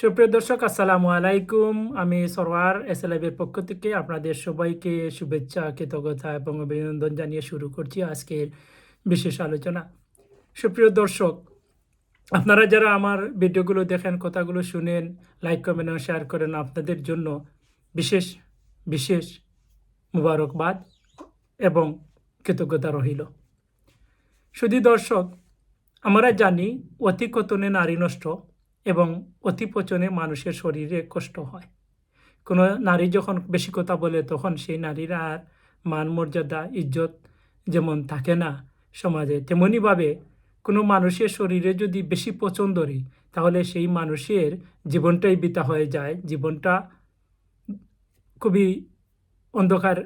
সুপ্রিয় দর্শক, আসসালামু আলাইকুম। আমি সরওয়ার এস এর পক্ষ থেকে আপনাদের সবাইকে শুভেচ্ছা, কৃতজ্ঞতা এবং অভিনন্দন জানিয়ে শুরু করছি আজকের বিশেষ আলোচনা। সুপ্রিয় দর্শক, আপনারা যারা আমার ভিডিওগুলো দেখেন, কথাগুলো শুনেন, লাইক, কমেন্ট এবং শেয়ার করেন, আপনাদের জন্য বিশেষ বিশেষ মুবারকবাদ এবং কৃতজ্ঞতা রহিল শুধু দর্শক, আমরা জানি অতি কতনে নারী নষ্ট এবং অতি পচনে মানুষের শরীরে কষ্ট হয়। কোনো নারী যখন বেশি কথা বলে, তখন সেই নারীর আর মান মর্যাদা ইজ্জত যেমন থাকে না সমাজে তেমনইভাবে কোনো মানুষের শরীরে যদি বেশি পচন ধরে তাহলে সেই মানুষের জীবনটাই বিতা হয়ে যায়। জীবনটা খুবই অন্ধকার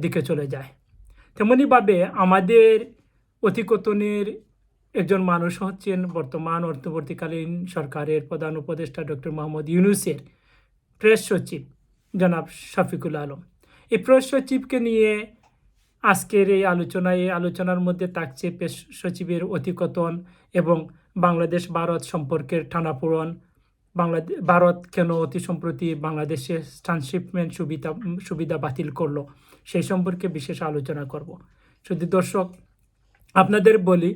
দিকে চলে যায়। তেমনইভাবে আমাদের অতিকতনের একজন মানুষ হচ্ছেন বর্তমান অর্থবর্তীকালীন সরকারের প্রধান উপদেষ্টা ডক্টর মোহাম্মদ ইউনুসের প্রেস সচিব, জনাব শফিকুল আলম। এই প্রেস সচিবকে নিয়ে আজকের এই আলোচনায়, এই আলোচনার মধ্যে থাকছে প্রেস সচিবের অতিকতন এবং বাংলাদেশ ভারত সম্পর্কের টানাপোড়ন। বাংলাদেশ ভারত কেন অতি সম্প্রতি বাংলাদেশে ট্রান্সশিপমেন্ট সুবিধা সুবিধা বাতিল করল, সেই সম্পর্কে বিশেষ আলোচনা করব। শুধু দর্শক আপনাদের বলি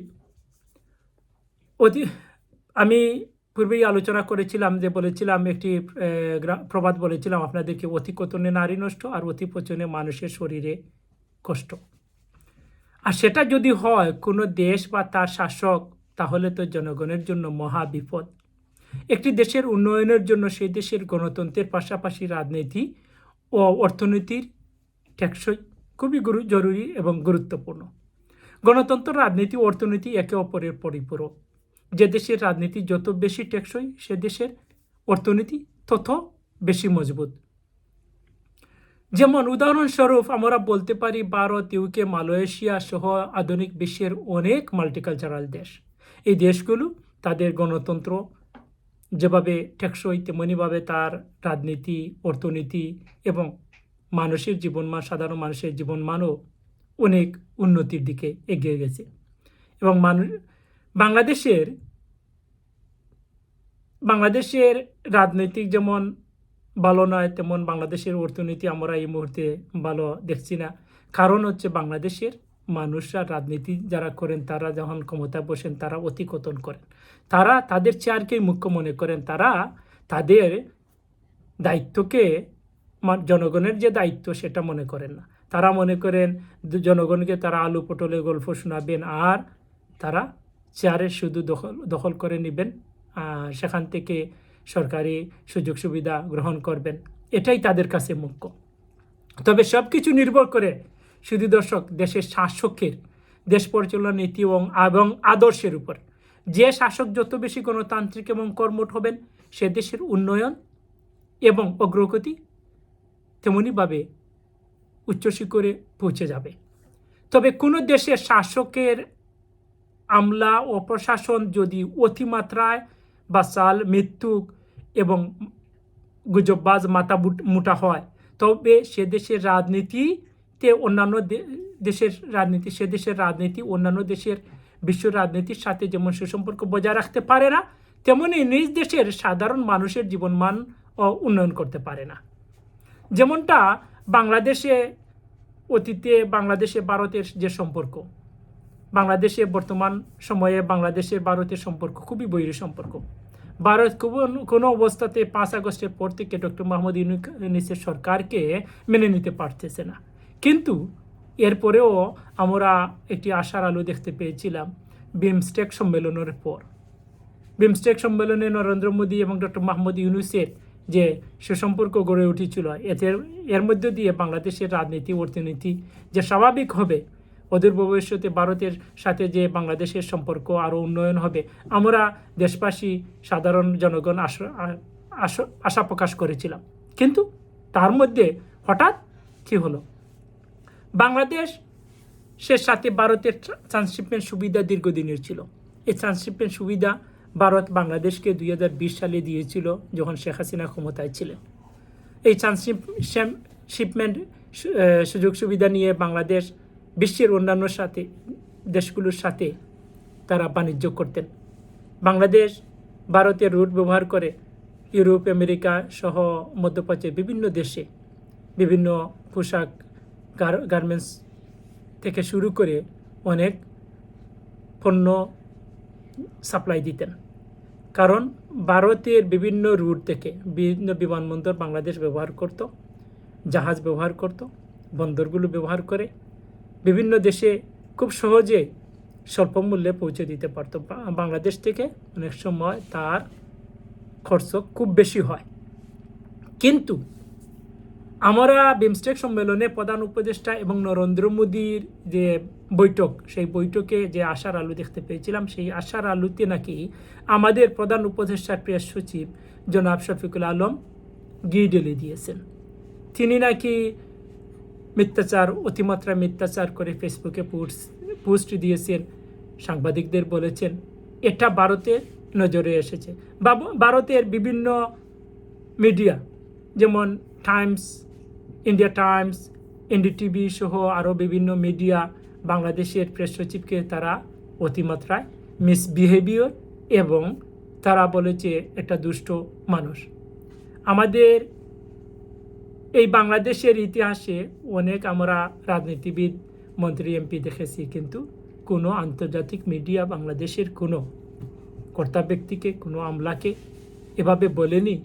অতি, আমি পূর্বেই আলোচনা করেছিলাম যে বলেছিলাম একটি প্রবাদ বলেছিলাম, আপনাদেরকে অতি কতনে নারী নষ্ট আর অতি পচনে মানুষের শরীরে কষ্ট। আর সেটা যদি হয়, কোনো দেশ বা তার শাসক, তাহলে তো জনগণের জন্য মহা বিপদ। একটি দেশের উন্নয়নের জন্য সেই দেশের গণতন্ত্রের পাশাপাশি রাজনীতি ও অর্থনীতির টেকসই খুবই জরুরি এবং গুরুত্বপূর্ণ। গণতন্ত্র, রাজনীতি, অর্থনীতি একে অপরের পরিপূরক। যে দেশের রাজনীতি যত বেশি টেকসই, সে দেশের অর্থনীতি তত বেশি মজবুত। যেমন উদাহরণস্বরূপ আমরা বলতে পারি, ভারত ইউকে মালয়েশিয়া সহ আধুনিক বিশ্বের অনেক মাল্টিকালচারাল দেশ। এই দেশগুলো তাদের গণতন্ত্র যেভাবে টেকসই, তেমনিভাবে তার রাজনীতি, অর্থনীতি এবং মানুষের জীবনমান সাধারণ মানুষের জীবনমানও অনেক উন্নতির দিকে এগিয়ে গেছে। এবং মানুষ বাংলাদেশের বাংলাদেশের রাজনৈতিক যেমন ভালো নয়, তেমন বাংলাদেশের অর্থনীতি আমরা এই মুহূর্তে ভালো দেখছি না। কারণ হচ্ছে বাংলাদেশের মানুষরা, রাজনীতি যারা করেন, তারা যখন ক্ষমতায় বসেন, তারা অতিকতন করেন। তারা তাদের চেয়ারকেই মুখ্য মনে করেন। তারা তাদের দায়িত্বকে জনগণের যে দায়িত্ব সেটা মনে করেন না। তারা মনে করেন জনগণকে তারা আলু পটলের গল্প শোনাবেন আর তারা চেয়ারে শুধু দখল দখল করে নেবেন। সেখান থেকে সরকারি সুযোগ সুবিধা গ্রহণ করবেন। এটাই তাদের কাছে মুখ্য। তবে সব কিছু নির্ভর করে, শুধু দর্শক, দেশের শাসকের দেশ পরিচালনা নীতি এবং এবং আদর্শের উপর। যে শাসক যত বেশি গণতান্ত্রিক এবং কর্মঠ হবেন, সে দেশের উন্নয়ন এবং অগ্রগতি তেমনইভাবে উচ্চ শিখরে পৌঁছে যাবে। তবে কোনো দেশের শাসকের আমলা ও প্রশাসন যদি অতিমাত্রায় বা সাল মৃত্যুক এবং গুজববাজ মাথা মোটা হয়। তবে সে দেশের রাজনীতিতে অন্যান্য দেশের রাজনীতি, সে দেশের রাজনীতি অন্যান্য দেশের বিশ্ব রাজনীতির সাথে যেমন সুসম্পর্ক বজায় রাখতে পারে না, তেমনি নিজ দেশের সাধারণ মানুষের জীবনমান ও উন্নয়ন করতে পারে না। যেমনটা বাংলাদেশে অতীতে, বাংলাদেশে ভারতের যে সম্পর্ক, বাংলাদেশে বর্তমান সময়ে বাংলাদেশে ভারতের সম্পর্ক খুবই বৈরী সম্পর্ক। ভারত কোনো- অবস্থাতে পাঁচ আগস্টের পর থেকে ডক্টর মাহমুদ ইউনু- ইউনিসের সরকারকে মেনে নিতে পারতেছে না। কিন্তু এরপরেও আমরা একটি আশার আলো দেখতে পেয়েছিলাম বিমস্টেক সম্মেলনের পর। বিমস্টেক সম্মেলনে নরেন্দ্র মোদী এবং ডক্টর মাহমুদ ইউনুসের যে সুসম্পর্ক গড়ে উঠেছিল, এতে এর মধ্য দিয়ে বাংলাদেশের রাজনীতি, অর্থনীতি যে স্বাভাবিক হবে অদূর ভবিষ্যতে ভারতের সাথে যে বাংলাদেশের সম্পর্ক আরও উন্নয়ন হবে, আমরা দেশবাসী সাধারণ জনগণ আশা প্রকাশ করেছিলাম। কিন্তু তার মধ্যে হঠাৎ কী হলো? বাংলাদেশ সে সাথে ভারতের ট্রান্সশিপমেন্ট সুবিধা দীর্ঘদিনের ছিল। এই ট্রান্সশিপমেন্ট সুবিধা ভারত বাংলাদেশকে দুই হাজার বিশ সালে দিয়েছিল যখন শেখ হাসিনা ক্ষমতায় ছিলেন। এই ট্রান্সশিপমেন্ট সুযোগ সুবিধা নিয়ে বাংলাদেশ বিশ্বের অন্যান্য সাথে, দেশগুলোর সাথে তারা বাণিজ্য করতেন। বাংলাদেশ, ভারতের রুট ব্যবহার করে ইউরোপ, আমেরিকা সহ মধ্যপ্রাচ্যের বিভিন্ন দেশে বিভিন্ন পোশাক গার্মেন্টস থেকে শুরু করে অনেক পণ্য সাপ্লাই দিতেন। কারণ ভারতের বিভিন্ন রুট থেকে বিভিন্ন বিমানবন্দর বাংলাদেশ ব্যবহার করত, জাহাজ ব্যবহার করত, বন্দরগুলো ব্যবহার করে। বিভিন্ন দেশে খুব সহজে স্বল্প মূল্যে পৌঁছে দিতে পারত। বাংলাদেশ থেকে অনেক সময় তার খরচ খুব বেশি হয়। কিন্তু আমরা বিমস্টেক সম্মেলনে প্রধান উপদেষ্টা এবং নরেন্দ্র মোদীর যে বৈঠক, সেই বৈঠকে যে আশার আলু দেখতে পেয়েছিলাম, সেই আশার আলুতে নাকি আমাদের প্রধান উপদেষ্টার প্রেস সচিব জনাব শফিকুল আলম গি ঢেলে দিয়েছেন। তিনি নাকি মিথ্যাচার অতিমাত্রা মিথ্যাচার করে ফেসবুকে পোস্ট দিয়েছেন, সাংবাদিকদের বলেছেন, এটা ভারতের নজরে এসেছে। ভারতের বিভিন্ন মিডিয়া যেমন টাইমস ইন্ডিয়া টাইমস এনডিটিভি সহ আরও বিভিন্ন মিডিয়া বাংলাদেশের প্রেস সচিবকে তারা অতিমাত্রায় মিসবিহেভিয়ার এবং তারা বলেছে একটা দুষ্ট মানুষ। আমাদের এই বাংলাদেশের ইতিহাসে অনেক আমরা রাজনীতিবিদ, মন্ত্রী, এমপি দেখেছি, কিন্তু কোনো আন্তর্জাতিক মিডিয়া বাংলাদেশের কোনো কর্তা ব্যক্তিকে, কোনো আমলাকে এভাবে বলেনি,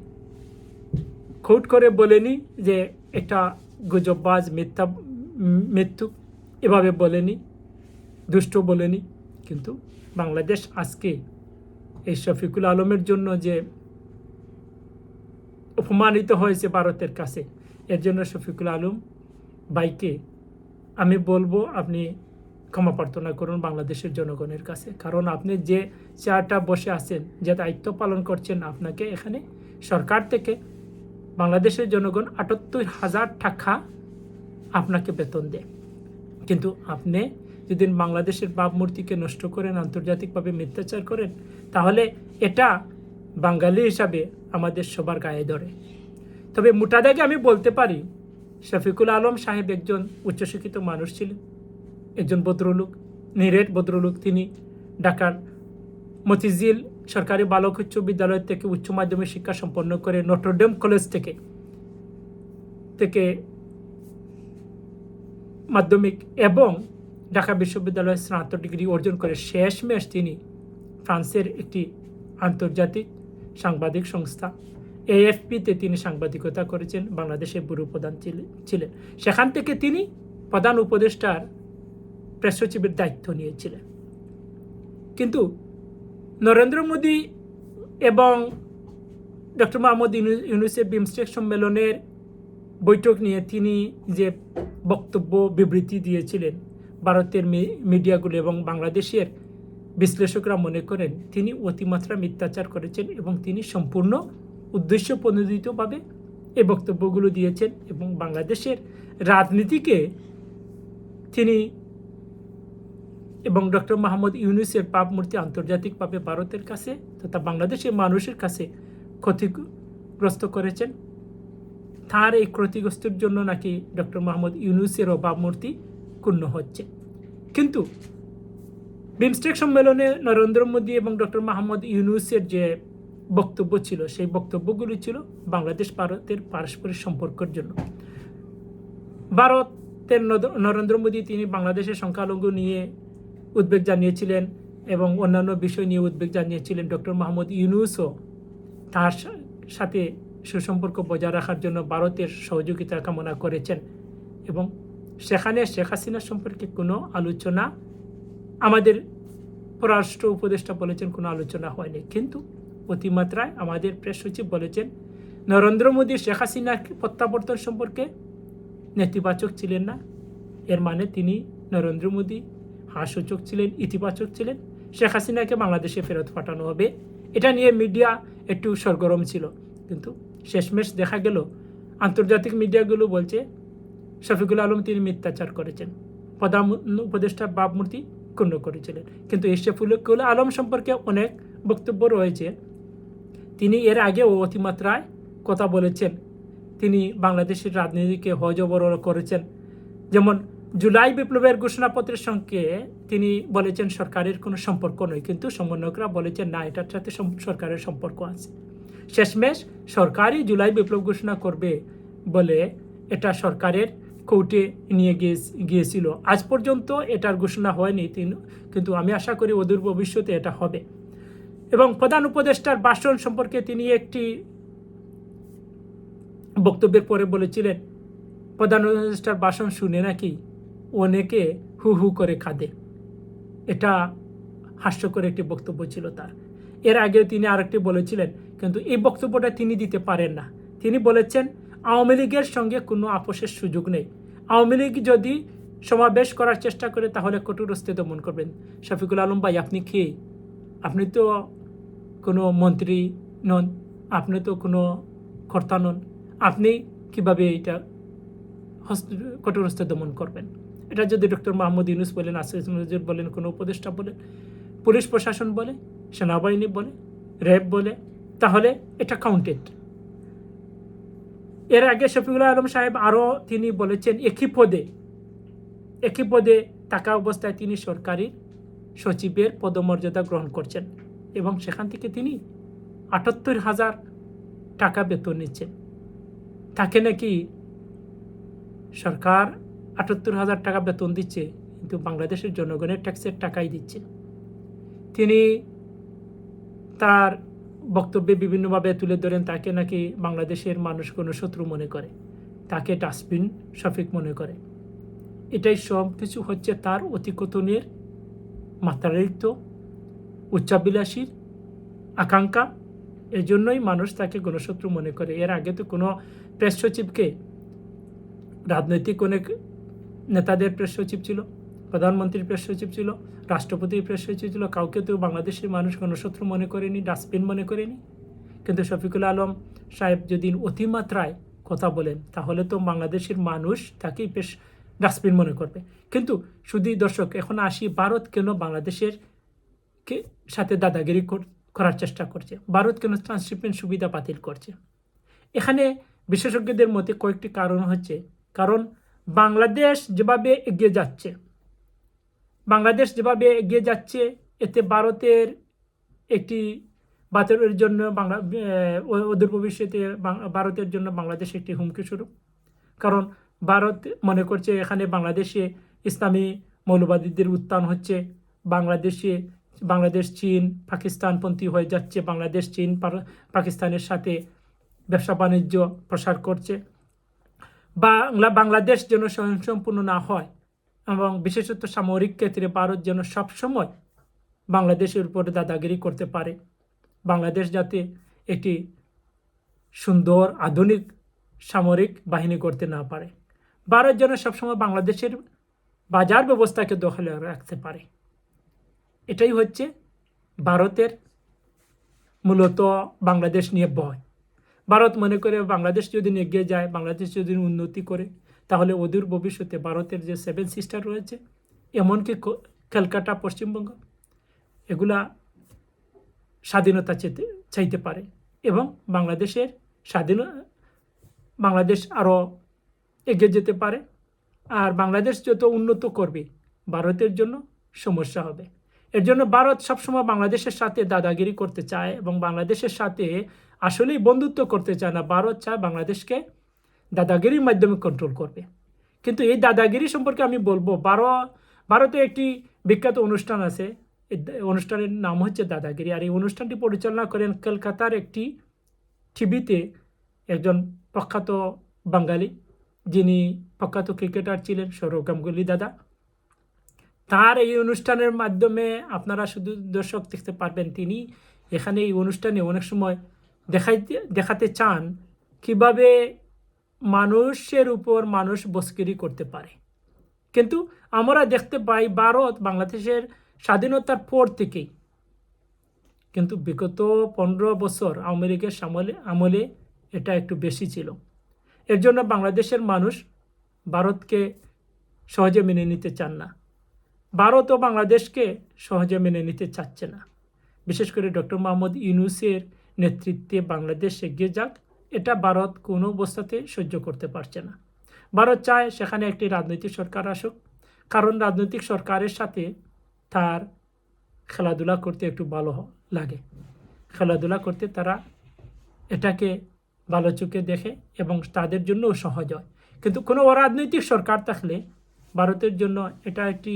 খুট করে বলেনি যে একটা গুজববাজ মিথ্যা, মৃত্যু এভাবে বলেনি, দুষ্ট বলেনি। কিন্তু বাংলাদেশ আজকে এই শফিকুল আলমের জন্য যে অপমানিত হয়েছে ভারতের কাছে এর জন্য শফিকুল আলম ভাইকে আমি বলব আপনি ক্ষমা প্রার্থনা করুন বাংলাদেশের জনগণের কাছে। কারণ আপনি যে চেয়ারটা বসে আছেন, যে দায়িত্ব পালন করছেন, আপনাকে এখানে সরকার থেকে বাংলাদেশের জনগণ আটাত্তর হাজার টাকা আপনাকে বেতন দেয়। কিন্তু আপনি যদি বাংলাদেশের ভাবমূর্তিকে নষ্ট করেন, আন্তর্জাতিকভাবে মিথ্যাচার করেন, তাহলে এটা বাঙালি হিসাবে আমাদের সবার গায়ে ধরে। তবে মোটা দাগে আমি বলতে পারি, শফিকুল আলম সাহেব একজন উচ্চশিক্ষিত মানুষ ছিলেন, একজন ভদ্রলোক, নিরেট ভদ্রলোক। তিনি ঢাকার মতিঝিল সরকারি বালক উচ্চ বিদ্যালয় থেকে উচ্চ মাধ্যমিক শিক্ষা সম্পন্ন করে নটরডেম কলেজ থেকে থেকে মাধ্যমিক এবং ঢাকা বিশ্ববিদ্যালয়ে স্নাতক ডিগ্রি অর্জন করে শেষ শেষমেশ তিনি ফ্রান্সের একটি আন্তর্জাতিক সাংবাদিক সংস্থা এএফপিতে তিনি সাংবাদিকতা করেছেন, বাংলাদেশের ব্যুরো প্রধান ছিলেন- সেখান থেকে তিনি প্রধান উপদেষ্টার প্রেস সচিবের দায়িত্ব নিয়েছিলেন। কিন্তু নরেন্দ্র মোদী এবং ডক্টর মোহাম্মদ ইউনু- ইউনুসের বিমস্টেক সম্মেলনের বৈঠক নিয়ে তিনি যে বক্তব্য, বিবৃতি দিয়েছিলেন, ভারতের মিডিয়াগুলো এবং বাংলাদেশের বিশ্লেষকরা মনে করেন, তিনি অতিমাত্রা মিথ্যাচার করেছেন এবং তিনি সম্পূর্ণ উদ্দেশ্য প্রণোদিতভাবে এই বক্তব্যগুলো দিয়েছেন এবং বাংলাদেশের রাজনীতিকে তিনি এবং ডক্টর মাহমুদ ইউনুসের ভাবমূর্তি আন্তর্জাতিকভাবে ভারতের কাছে তথা বাংলাদেশের মানুষের কাছে ক্ষতিগ্রস্ত করেছেন। তার এই ক্ষতিগ্রস্তের জন্য নাকি ডক্টর মাহমুদ ইউনুসেরও ভাবমূর্তি ক্ষুণ্ণ হচ্ছে। কিন্তু বিমস্টেক সম্মেলনে নরেন্দ্র মোদী এবং ডক্টর মাহমুদ ইউনুসের যে বক্তব্য ছিল, সেই বক্তব্যগুলি ছিল বাংলাদেশ ভারতের পারস্পরিক সম্পর্কের জন্য। ভারতের নদ- নরেন্দ্র মোদী তিনি বাংলাদেশের সংখ্যালঘু নিয়ে উদ্বেগ জানিয়েছিলেন এবং অন্যান্য বিষয় নিয়ে উদ্বেগ জানিয়েছিলেন ডক্টর মাহমুদ ইউনুসও। তার সাথে সুসম্পর্ক বজায় রাখার জন্য ভারতের সহযোগিতা কামনা করেছেন এবং সেখানে শেখ হাসিনা সম্পর্কে কোনো আলোচনা আমাদের পররাষ্ট্র উপদেষ্টা বলেছেন, কোনো আলোচনা হয়নি। কিন্তু অতিমাত্রায় আমাদের প্রেস সচিব বলেছেন, নরেন্দ্র মোদী, শেখ হাসিনা প্রত্যাবর্তন সম্পর্কে নেতিবাচক ছিলেন না। এর মানে তিনি নরেন্দ্র মোদী হাসূচক ছিলেন, ইতিবাচক ছিলেন। শেখ হাসিনাকে বাংলাদেশে ফেরত পাঠানো হবে। এটা নিয়ে মিডিয়া একটু সরগরম ছিল। কিন্তু শেষমেশ দেখা গেল, আন্তর্জাতিক মিডিয়াগুলো বলছে, শফিকুল আলম তিনি মিথ্যাচার করেছেন। প্রধান উপদেষ্টা ভাবমূর্তি ক্ষুণ্ণ করেছিলেন। কিন্তু এই শফিকুল আলম সম্পর্কে অনেক বক্তব্য রয়েছে। তিনি এর আগেও অতিমাত্রায় কথা বলেছেন। তিনি বাংলাদেশের রাজনীতিকে হজবর করেছেন। যেমন, জুলাই বিপ্লবের ঘোষণাপত্রের সঙ্গে তিনি বলেছেন, সরকারের কোনো সম্পর্ক নয়। কিন্তু সমন্বয়করা বলেছেন, না, এটার সাথে সরকারের সম্পর্ক আছে। শেষমেশ, সরকারই জুলাই বিপ্লব ঘোষণা করবে বলে এটা সরকারের কোর্টে নিয়ে গিয়ে গিয়েছিল। আজ পর্যন্ত এটার ঘোষণা হয়নি কিন্তু আমি আশা করি অদূর ভবিষ্যতে এটা হবে। এবং প্রধান উপদেষ্টার ভাষণ সম্পর্কে তিনি একটি বক্তব্যের পরে বলেছিলেন, প্রধান উপদেষ্টার ভাষণ শুনে নাকি অনেকে হু হু করে কাঁদে? এটা হাস্যকর একটি বক্তব্য ছিল তার। এর আগেও তিনি আরেকটি বলেছিলেন, কিন্তু এই বক্তব্যটা তিনি দিতে পারেন না। তিনি বলেছেন, আওয়ামী লীগের সঙ্গে কোনো আপোষের সুযোগ নেই। আওয়ামী লীগ যদি সমাবেশ করার চেষ্টা করে, তাহলে কঠোরস্তে দমন করবেন। শফিকুল আলম ভাই, আপনি কে? আপনি তো কোনো মন্ত্রী নন, আপনি তো কোনো কর্তা নন, আপনি কীভাবে এটা হস্ত- কঠোরস্তে দমন করবেন? এটা যদি ডক্টর মাহমুদ ইউনুস বলেন আসিফ নজর বলেন, কোনো উপদেষ্টা বলেন, পুলিশ প্রশাসন বলে, সেনাবাহিনী বলে, র্যাব বলে, তাহলে এটা কাউন্টেড এর আগে শফিকুল আলম সাহেব আরও তিনি বলেছেন, একই পদে একই পদে থাকা অবস্থায় তিনি সরকারি সচিবের পদমর্যাদা গ্রহণ করছেন। এবং সেখান থেকে তিনি আটাত্তর হাজার টাকা বেতন নিচ্ছেন। তাকে নাকি সরকার আটাত্তর হাজার টাকা বেতন দিচ্ছে, কিন্তু বাংলাদেশের জনগণের ট্যাক্সের টাকাই দিচ্ছে। তিনি তার বক্তব্যে বিভিন্নভাবে তুলে ধরেন, তাকে নাকি বাংলাদেশের মানুষ কোনো শত্রু মনে করে, তাকে ডাস্টবিন শফিক মনে করে। এটাই সব কিছু হচ্ছে তার অতিকথনের মাত্রাতিরিক্ত উচ্চাবিলাসীর আকাঙ্ক্ষা। এজন্যই মানুষ তাকে গণশত্রু মনে করে। এর আগে তো কোনো প্রেস সচিবকে রাজনৈতিক অনেক নেতাদের প্রেস সচিব ছিল, প্রধানমন্ত্রীর প্রেস সচিব ছিল, রাষ্ট্রপতির প্রেস সচিব ছিল, কাউকে তো বাংলাদেশের মানুষ গণশত্রু মনে করেনি, ডাস্টবিন মনে করেনি। কিন্তু শফিকুল আলম সাহেব যদি অতিমাত্রায় কথা বলেন, তাহলে তো বাংলাদেশের মানুষ তাকেই বেশ ডাস্টবিন মনে করবে। কিন্তু শুধু দর্শক, এখন আসি, ভারত কেন বাংলাদেশের কে সাথে দাদাগিরি করার চেষ্টা করছে। ভারত কেন ট্রান্সশিপমেন্ট সুবিধা বাতিল করছে? এখানে বিশেষজ্ঞদের মতে কয়েকটি কারণ হচ্ছে। কারণ, বাংলাদেশ যেভাবে এগিয়ে যাচ্ছে, বাংলাদেশ যেভাবে এগিয়ে যাচ্ছে, এতে ভারতের একটি ভারতের জন্য বাংলা অদূর ভবিষ্যতে ভারতের জন্য বাংলাদেশ একটি হুমকি স্বরূপ। কারণ, ভারত মনে করছে এখানে বাংলাদেশে ইসলামী মৌলবাদীদের উত্থান হচ্ছে, বাংলাদেশে বাংলাদেশ, চীন পাকিস্তানপন্থী হয়ে যাচ্ছে। বাংলাদেশ, চীন পাকিস্তানের সাথে ব্যবসা বাণিজ্য প্রসার করছে। বাংলা, বাংলাদেশ যেন স্বয়ংসম্পূর্ণ না হয় এবং বিশেষত সামরিক ক্ষেত্রে ভারত যেন সবসময় বাংলাদেশের উপরে দাদাগিরি করতে পারে। বাংলাদেশ যাতে একটি সুন্দর, আধুনিক সামরিক বাহিনী করতে না পারে। ভারত যেন সবসময় বাংলাদেশের বাজার ব্যবস্থাকে দখলে রাখতে পারে। এটাই হচ্ছে ভারতের মূলত বাংলাদেশ নিয়ে ভয়। ভারত মনে করে বাংলাদেশ যদি এগিয়ে যায়, বাংলাদেশ যদি উন্নতি করে, তাহলে অদূর ভবিষ্যতে ভারতের যে সেভেন সিস্টার রয়েছে, এমনকি ক- ক্যালকাটা, পশ্চিমবঙ্গ, এগুলা স্বাধীনতা চেতে চাইতে পারে এবং বাংলাদেশের স্বাধীন, বাংলাদেশ আরও এগিয়ে যেতে পারে। আর বাংলাদেশ যত উন্নত করবে, ভারতের জন্য সমস্যা হবে। এর জন্য ভারত সবসময় বাংলাদেশের সাথে দাদাগিরি করতে চায় এবং বাংলাদেশের সাথে আসলেই বন্ধুত্ব করতে চায় না। ভারত চায় বাংলাদেশকে দাদাগিরির মাধ্যমে কন্ট্রোল করবে। কিন্তু এই দাদাগিরি সম্পর্কে আমি বলব ভারত ভারতে একটি বিখ্যাত অনুষ্ঠান আছে। অনুষ্ঠানের নাম হচ্ছে দাদাগিরি। আর এই অনুষ্ঠানটি পরিচালনা করেন কলকাতার একটি টিভিতে একজন প্রখ্যাত বাঙালি, যিনি প্রখ্যাত ক্রিকেটার ছিলেন, সৌরভ গাঙ্গুলি দাদা। তার এই অনুষ্ঠানের মাধ্যমে আপনারা শুধু দর্শক দেখতে পারবেন তিনি। এখানে এই অনুষ্ঠানে অনেক সময় দেখাইতে, দেখাতে চান কীভাবে মানুষের উপর মানুষ বস্কিরি করতে পারে। কিন্তু আমরা দেখতে পাই ভারত বাংলাদেশের স্বাধীনতার পর থেকেই। কিন্তু বিগত পনেরো বছর আওয়ামী লীগের আমলে আমলে এটা একটু বেশি ছিল। এর জন্য বাংলাদেশের মানুষ ভারতকে সহজে মেনে নিতে চান না। ভারতও বাংলাদেশকে সহজে মেনে নিতে চাচ্ছে না। বিশেষ করে ডক্টর মোহাম্মদ ইউনুসের নেতৃত্বে বাংলাদেশ এগিয়ে যাক, এটা ভারত কোনো অবস্থাতে সহ্য করতে পারছে না। ভারত চায় সেখানে একটি রাজনৈতিক সরকার আসুক, কারণ রাজনৈতিক সরকারের সাথে তার খেলাধুলা করতে একটু ভালো লাগে। খেলাধুলা করতে তারা এটাকে ভালো চোখে দেখে এবং তাদের জন্যও সহজ হয়। কিন্তু কোনো অরাজনৈতিক সরকার থাকলে ভারতের জন্য এটা একটি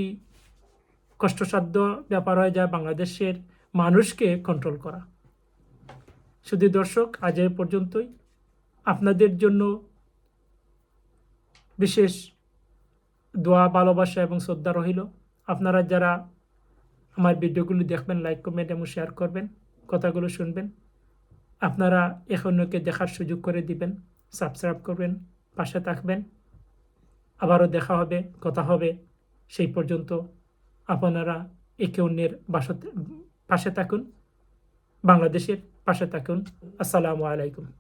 কষ্টসাধ্য ব্যাপার হয়ে যায় বাংলাদেশের মানুষকে কন্ট্রোল করা। শুধু দর্শক, আজ এ পর্যন্তই। আপনাদের জন্য বিশেষ দোয়া, ভালোবাসা এবং শ্রদ্ধা রহিল আপনারা যারা আমার ভিডিওগুলি দেখবেন লাইক কমেন্ট এবং শেয়ার করবেন, কথাগুলো শুনবেন, আপনারা এখনকে দেখার সুযোগ করে দিবেন সাবস্ক্রাইব করবেন, পাশে থাকবেন। আবারও দেখা হবে, কথা হবে, সেই পর্যন্ত। আপনারা একে অন্যের বাসাতে পাশে থাকুন বাংলাদেশের পাশে থাকুন। আসসালামু আলাইকুম।